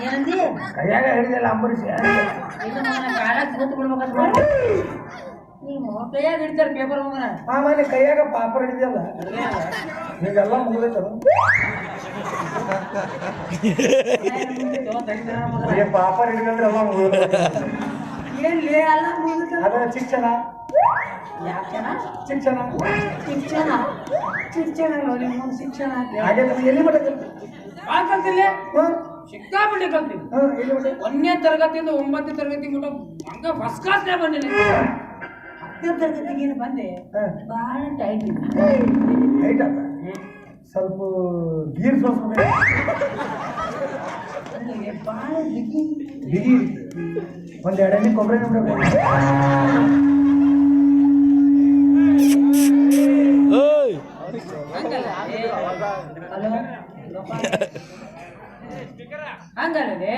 ಏನಂದಿ ಕೈಯಾಗ ಹಿಡಿದಿಲ್ಲ ಅಂಬರೀಷ್. ಕೂತ್ ಬಿಡ್ಬೇಕಂತ ಮಾಡಿ. ನೀವು ಕೈಯಾಗ ಹಿಡಿತಾರ ಪೇಪರ್ ಮಗನ ಆಮೇಲೆ ಕೈಯಾಗ ಪಾಪರ್ ಹಿಡಿದಲ್ಲ. ಈಗೆಲ್ಲ ಮುಗಿದೈತದ ಈಗ ಪಾಪರ್ ಹಿಡಿದ್ರೆ ಎಲ್ಲ ಮುಗಿದ ಎಲ್ಲಿ ಅಲ್ಲ ಮುಗಿದ ಅದ ಶಿಕ್ಷಣ. ಶಿಕ್ಷಣ. ಶಿಕ್ಷಣ. ಶಿಕ್ಷಣ ನೋಡಿ ಎಲ್ಲಿ ಕಲ್ತಿಲ್ಲ? ಹ್ಮ್ ಸಿಕ್ಕಾಪಟ್ಟೆ ಕಲ್ತೀನಿ ಒಂದನೇ ತರಗತಿಯಿಂದ ಒಂಬತ್ತನೇ ತರಗತಿ ಮಟ್ಟ ಹಂಗ ಫಸ್ಟ್ ಕ್ಲಾಸ್ನೇ ಬಂದಿನಿ ಹತ್ತನೇ ತರಗತಿಗೆ ಏನು ಬಂದೆ ಬಹಳ ಟೈಟ್ ರೈಟ್ ಆತ ಸ್ವಲ್ಪ ಗೀರ್ ಸೋಸ ಬಹಳ ಬಿಗಿ. ಬಿಗಿ ಒಂದೆರಡನೇ ಕೊಬ್ಬರಿ ಬಿಡಬೇಕು ಹಂಗಲ್ಲದೆ?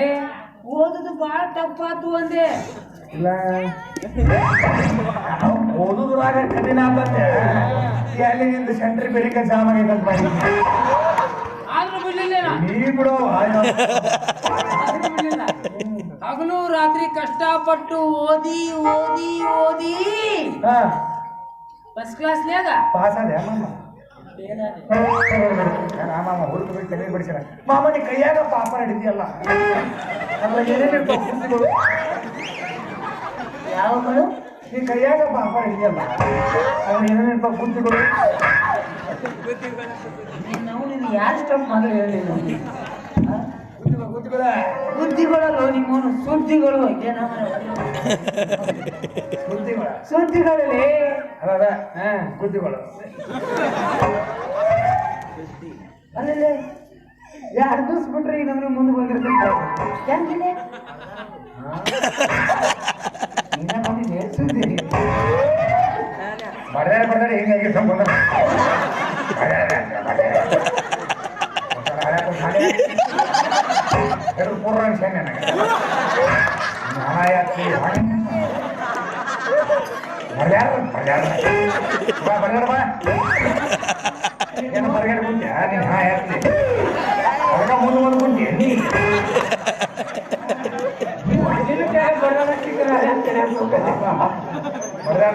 ಓದುದು ಬಹಳ ತಪ್ಪಾತು ಅಂದೆ. ಇಲ್ಲ. ಓದುದ್ರಾಗ ಕಠಿಣ ಆತಂತೆ ಅಲ್ಲಿ ನಿಂದು ಸೆಂಟ್ರಿ ಬೆಳಿಗ್ಗೆ ಸಾಮಾನ್ಯ ಆದ್ರೂ ಬಿಡ್ಲಿಲ್ಲ ನಾ. ಬಿಡು ಹಗಲು ರಾತ್ರಿ ಕಷ್ಟಪಟ್ಟು ಓದಿ ಓದಿ ಓದಿ. ಹಾ. ಫಸ್ಟ್ ಕ್ಲಾಸ್ನ್ಯಾಗ ಪಾಸ್ ಅದೇ ಮಾಮ ಹುಡುಗ ಬಿಟ್ಟು ತಲೆ ಬಿಡಿಸ್ಯಾರ ಮಾಮ ನೀ ಕೈಯಾಗ ಪಾಪ ಹಿಡಿದಿಯಲ್ಲ? ಅದ್ರಾಗ ಏನೇನು ಇರ್ತಾವ ಗುಂಡಿಗಳು? ಯಾವಗಳು ನೀ ಕೈಯಾಗ ಪಾಪ ಹಿಡಿದಿಯಲ್ಲ? ಅದ್ರ ಏನೇನು ಇರ್ತಾವ ಗುಂಡಿಗಳು ನಾವು ಯಾರು ಸ್ಟಾಪ್ ಮೊದಲು ಹೇಳಿಲ್ಲ ಗುಂಡಿಗಳ ಬುದ್ಧಿಗಳಲ್ಲ ನಿಮ್ಮವನು ಸುದ್ದಿಗಳು ಏನೋ ಗುಂಡಿಗಳ ಸುದ್ದಿಗಳಲ್ಲಿ ಅದ ಹಾ ಗುದ್ದಿಗಳು ಅಲ್ಲೇ ಯಾರು ದಿವಸ ಬಿಟ್ರೆ ಈಗ ನಮ್ಗೆ ಮುಂದೆ ಬಂದಿರ್ತಾರೆ. ಹೆಂಗಿದೆ ನೀನೇ ಬಂದಿದ್ದೆ ಸುದ್ದಿ? ಬಡದಾಡ ಬಡದಾಡ ಹಿಂಗಾಗಿ ಬಂದ. ಎರಡು ಪೂರ್ಣ ಶೇನೆ ನನಗೆ. ನಾಯಾತ್ರಿ ಏನು ಬರ್ಗಾರ ಕುಂತ್ಯ? ನೀನು ಹಾ ಯಾತ್ರಿ ಹೊರಗ ಮುಂದೆ ಮುಂದೆ ಕುಂತ್ಯ? ನೀ?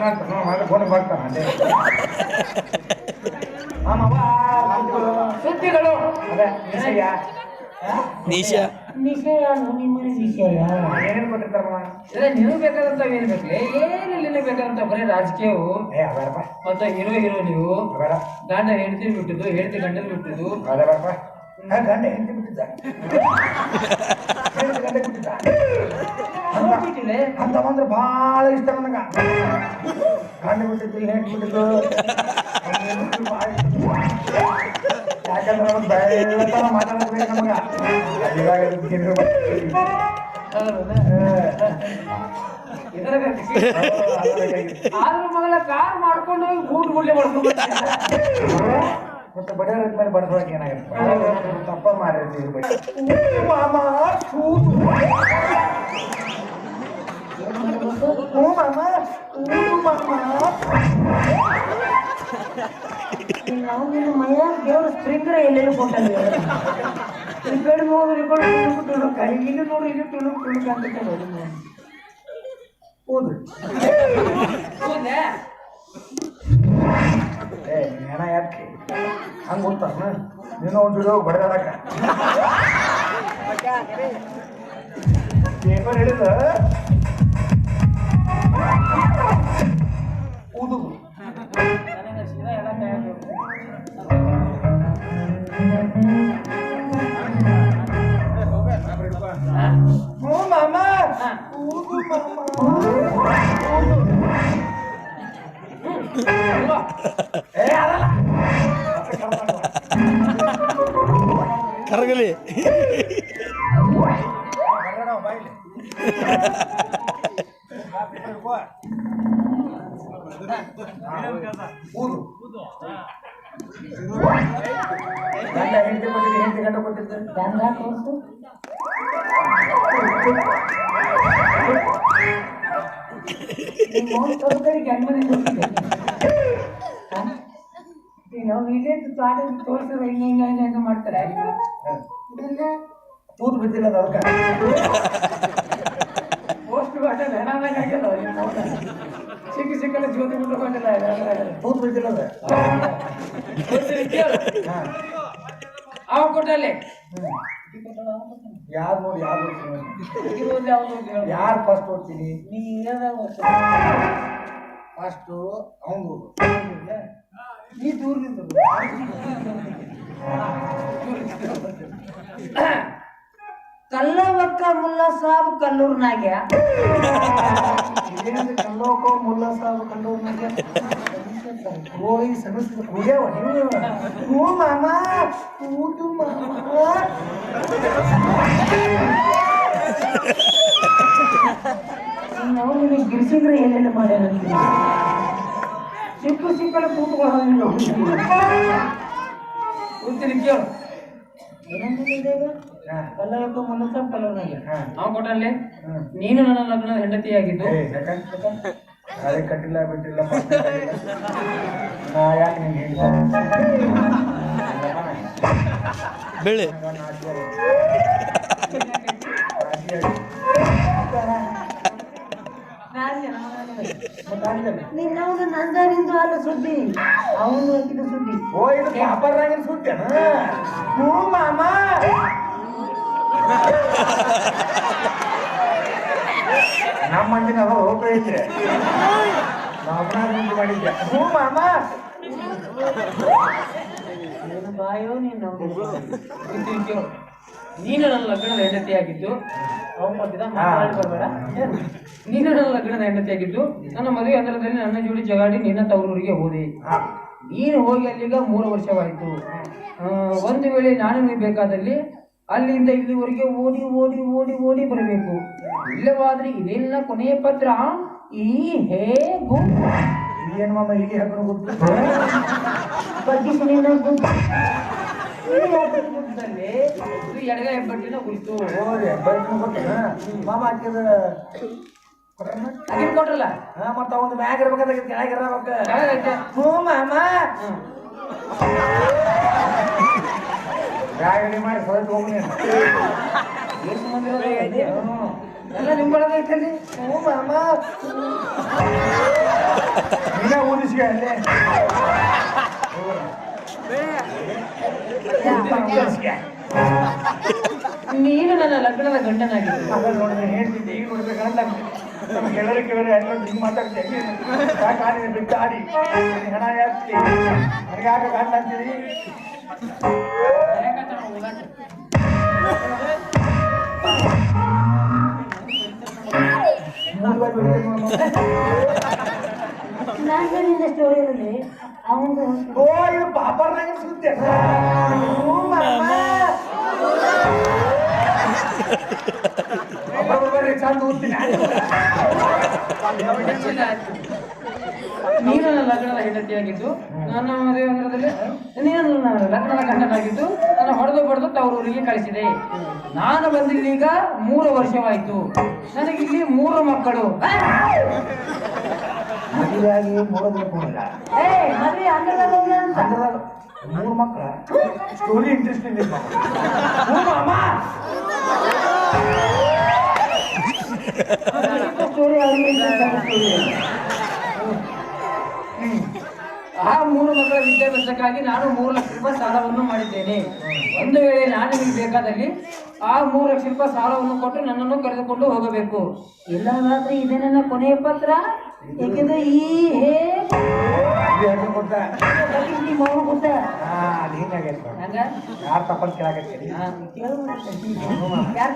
ಅಂತ ಮಾಡ್ಕೊಂಡು ಬರ್ತಾನೆ ಸುದ್ದಿಗಳು. ಅದೇ ವಿಷಯ ನಿಶಾ ನಿಶ್ಚಯ ನಿಮ್ಮನೆ ವಿಷಯ ಏನೇನು ಕೊಟ್ಟಿರ್ತಾರಮ್ಮ? ಇಲ್ಲ ನೀವು ಬೇಕಾದಂತ ಏನು ಬೇಕೇ? ಏನಿಲ್ಲ ಬೇಕಾದಂತ ಬರೀ ರಾಜಕೀಯವು? ಏ ಅದಾರಪ್ಪ ಮತ್ತೆ ಹೀರೋ ಹೀರೋ ನೀವು ಬೇಡ. ಗಂಡ ಹೆಂಡತಿ ಬಿಟ್ಟಿದ್ದು ಹೆಂಡತಿ ಗಂಡನ ಬಿಟ್ಟಿದ್ದು? ಅದೇ ಬೇಡಪ್ಪ. ಗಂಡ ಹೆಂಡತಿ ಬಿಟ್ಟಿದ್ದ. ಹೆಂಡತಿ ಗಂಡ ಬಿಟ್ಟಿದ್ದ. ಅಂತ ಬಂದ್ರೆ ಭಾಳ ಇಷ್ಟ ನನಗೆ. ಗಂಡ ಬಿಟ್ಟಿದ್ದು ಹೆಂಡತಿ ಬಿಟ್ಟಿದ್ದು. ಭಾಳ ಇಷ್ಟ. ಆದ್ರೂ ಮಗಳ ಕಾರ್ ಮಾಡ್ಕೊಂಡು ಹೋಗಿ ಬೂಟ್ ಗುಡ್ಲೆ ಮಾಡ್ಕೊಂಡು ಮತ್ತೆ ಬಡಿಯೋರ ಮೇಲೆ ಬಡ್ಸೋಕೆ ಏನಾಗುತ್ತೆ ತಪ್ಪ ಮಾಡಿರ್ತೀವಿ ಮಾಮ ಹ್ಞೂ ಮಾಮ ಹ್ಞೂ ಮಾಮ ನಾವು ನಿನ್ನ ಮೈಯಾಗ ದೇವ್ರ ಸ್ಪ್ರಿಂಗ್ರ ಎಲ್ಲೆಲ್ಲೂ ಕೊಟ್ಟಲ್ಲಿ ಈ ಕಡೆ ನೋಡ್ರಿ ಈ ಕಡೆ ತುಳುಕು ತುಳುಕ ಇಲ್ಲಿ ನೋಡ್ರಿ ಇಲ್ಲಿ ತುಳುಕು ತುಳುಕ ಅಂತ ನೋಡಿ ಹೌದು ಹೌದಾ ಏ ನೀನ ಯಾಕೆ ಹಂಗೆ ಗೊತ್ತಾನ ನೀನು ಒಂದು ಜೋಡಿ ಹೋಗಿ ಬಡಿದಾಡಕ ಪೇಪರ್ ಹಿಡಿದ ಕರಗಲಿ ಬರೋಣ ಬಾಯ್ಲಿ ಊದು ಗಂಡ ನಾವು ಇಲ್ಲೇ ತೋಟ ತೋರಿಸಿದ್ರೆ ಹಿಂಗೆ ಹಿಂಗೆ ಹಿಂಗೆ ಹಿಂಗೆ ಮಾಡ್ತಾರೆ? ತೂತು ಬಿದ್ದಿಲ್ಲ ಅದಕ್ಕೆ ಪೋಸ್ಟ್ ಆಗ್ಯದ ನಿಮ್ಮ ಮೌನ. ಸಿಕ್ಕಿ ಸಿಕ್ಕಲ್ಲ ಜ್ಯೋತಿ ಬಿಟ್ಟು ಬಂದಿಲ್ಲ ತೂತು ಬಿದ್ದಿಲ್ಲ ಅವ ಕೊಟ್ಟಲ್ಲಿ. ಯಾರು ನೋಡಿ ಯಾರು ಹೇಳು. ಯಾರು ಫಸ್ಟ್ ಓದ್ತೀನಿ ನೀ ಫಸ್ಟು ಅವನು. ನೀ ದೂರದಿಂದ ಕಲ್ಲವಕ್ಕ ಮುಲ್ಲ ಸಾಬ್ ಕಲ್ಲೂರ್ನಾಗ ಕಲ್ಲೋಕ ಮುಲ್ಲ ಸಾಬ್ ಕಲ್ಲೂರ್ನಾಗ ಹೋಗಿ ನೀವು ಮಾಮ ಮಾಮ. ನಾವು ಗಿರ್ಸಿದ್ರೆ ಎಲ್ಲೆಲ್ಲ ಮಾಡ್ಯಾರ ಸಿಕ್ಕು ಸಿಕ್ಕಲು ಕೂತ್ಕೊಳ್ಳೋದಿಲ್ಲ ಕೂತೀನಿ ಕೇಳು. ಕೊಟ್ಟಲ್ಲಿ ಹ್ಮ್. ನೀನು ನನ್ನ ಲಗ್ನ ಹೆಂಡತಿಯಾಗಿದ್ದು? ಅದೇ ಕಟ್ಟಿಲ್ಲ ಬಿಟ್ಟಿಲ್ಲ ಯಾಕೆ ಬೆಳೆ. ನಿನ್ನವನು ನಂದನಿಂದು ಅಲ್ಲ ಸುದ್ದಿ. ಅವನು ಹಾಕಿದ ಸುದ್ದಿ. ಓ ಇದು ಪಾಪರ್ನಾಗಿನ ಸುತ್ತೇನ ಹ್ಞೂ ಮಾಮ. ನಮ್ಮ ಮಂದಿನ ಅವ ಹೋಗ್ತೈತ್ರಿ ನಾವು ನಿಂತು ಮಾಡಿದ್ದೆ. ಹ್ಞೂ ಮಾಮ. ನೀನು ಬಾಯೋ ನೀನು ನೀನು ನನ್ನ ಲಗ್ನದ ಹೆಂಡತಿಯಾಗಿದ್ದು ಅವ್ನು ಬರ್ಬೇಡ? ನೀನು ನನ್ನ ಲಗ್ನದ ಹೆಂಡತಿಯಾಗಿದ್ದು ನನ್ನ ಮದುವೆ ಅಂತರದಲ್ಲಿ ನನ್ನ ಜೋಡಿ ಜಗಾಡಿ ನಿನ್ನ ತವರೂರಿಗೆ ಹೋದೆ. ನೀನು ಹೋಗಿ ಅಲ್ಲಿಗ ಮೂರು ವರ್ಷವಾಯಿತು. ಒಂದು ವೇಳೆ ನಾನು ನೀವು ಬೇಕಾದಲ್ಲಿ ಅಲ್ಲಿಂದ ಇಲ್ಲಿವರೆಗೆ ಓಡಿ ಓಡಿ ಓಡಿ ಓಡಿ ಬರಬೇಕು. ಇಲ್ಲವಾದ್ರೆ ಇದೆಲ್ಲ ಕೊನೆಯ ಪತ್ರ ಈ ಹೇಗೂ ಏನು ಮಾಮ ಇಲ್ಲಿ ಹಾಕೊಂಡು ಗೊತ್ತು? ಎಡಗ ಹೆಬ್ಬಟ್ಟಿನ ಕುರಿತು ಮಾಮ ಹಾಕಿದ ಕೊಟ್ರಲ್ಲ ಮತ್ತೆ ಒಂದು ಮ್ಯಾಗ ಇರ್ಬೇಕಾದ್ರೆ ಕೆಳಗೆ ಇರ್ಬೇಕು ಕೆಳಗೈತೆ. ಹ್ಞೂ ಮಾಮ. ಮಾಡಿ ಎಷ್ಟು ಮಂದಿ? ಎಲ್ಲ ನಿಂಬಳಗ ಐತಲ್ಲಿ ಹ್ಞೂ ಮಾಮ. ನೀನೇ ಊದಿಸ್ಗೆ ಅಲ್ಲೇ? ನೀನು ನನ್ನ ಲಗ್ನದ ಗಂಡನಾಗಿದ್ದೆ. ನೋಡಿದ್ರೆ ಹೇಳ್ತಿದ್ದೆ ಈಗ ನೋಡ್ಬೇಕಂತ. ನಮ್ಮ ಗೆಳರಿ ಕೇಳಿ ಎಲ್ಲ ಹಿಂಗೆ ಮಾತಾಡ್ತೇನೆ ಯಾಕೆ ಆಡಿದೆ ಬಿಟ್ಟು ಆಡಿ? ಹಣ ಯಾಕೆ? ನನಗೆ ಯಾಕೆ ಬಾರಿ ಸ್ಟೋರಿಯಲ್ಲಿ ಅವನು ಓ ಇದು ಪಾಪರ್ನಾಗ ಸುದ್ದಿ ಹ್ಞೂ ಮಾಮ ಒಬ್ಬೊಬ್ರು ಬರ್ರಿ ಚಂದ ಓದ್ತೀನಿ ನೀನು ನನ್ನ ಲಗ್ನದ ಹೆಂಡತಿಯಾಗಿದ್ದು ನನ್ನ ದೇವಂದ್ರದಲ್ಲಿ ನೀನು ನನ್ನ ಲಗ್ನದ ಗಂಡನಾಗಿದ್ದು ನನ್ನ ಹೊಡೆದು ಹೊಡೆದು ತವರೂರಿಗೆ ಕಳಿಸಿದೆ. ನಾನು ಬಂದಿಲ್ಲೀಗ ಮೂರು ವರ್ಷವಾಯಿತು. ನನಗಿಲ್ಲಿ ಮೂರು ಮಕ್ಕಳು. ಮದುವೆಯಾಗಿ ಮೂರು ದಿನ ಕೂಡಿಲ್ಲ ಮದುವೆ ಅಂದ್ರದಾಗ ಮೂರು ಮಕ್ಕಳ? ಸ್ಟೋರಿ ಇಂಟ್ರೆಸ್ಟಿಂಗ್ ಇದೆ ಹ್ಞೂ ಮಾಮ ಸ್ಟೋರಿ ಆ ಮೂರು ಮಕ್ಕಳ ವಿದ್ಯಾಭ್ಯಾಸಕ್ಕಾಗಿ ನಾನು ಮೂರು ಲಕ್ಷ ರೂಪಾಯಿ ಸಾಲವನ್ನು ಮಾಡಿದ್ದೇನೆ. ಒಂದು ವೇಳೆ ನಾನು ನಿಮಗೆ ಬೇಕಾದಲ್ಲಿ ಆ ಮೂರು ಲಕ್ಷ ರೂಪಾಯಿ ಸಾಲವನ್ನು ಕೊಟ್ಟು ನನ್ನನ್ನು ಕರೆದುಕೊಂಡು ಹೋಗಬೇಕು. ಇಲ್ಲವಾದ್ರೆ ಇದೇ ನನ್ನ ಕೊನೆಯ ಪತ್ರ. ಏಕೆಂದ್ರೆ ಈ ಹೇ ಯಾರು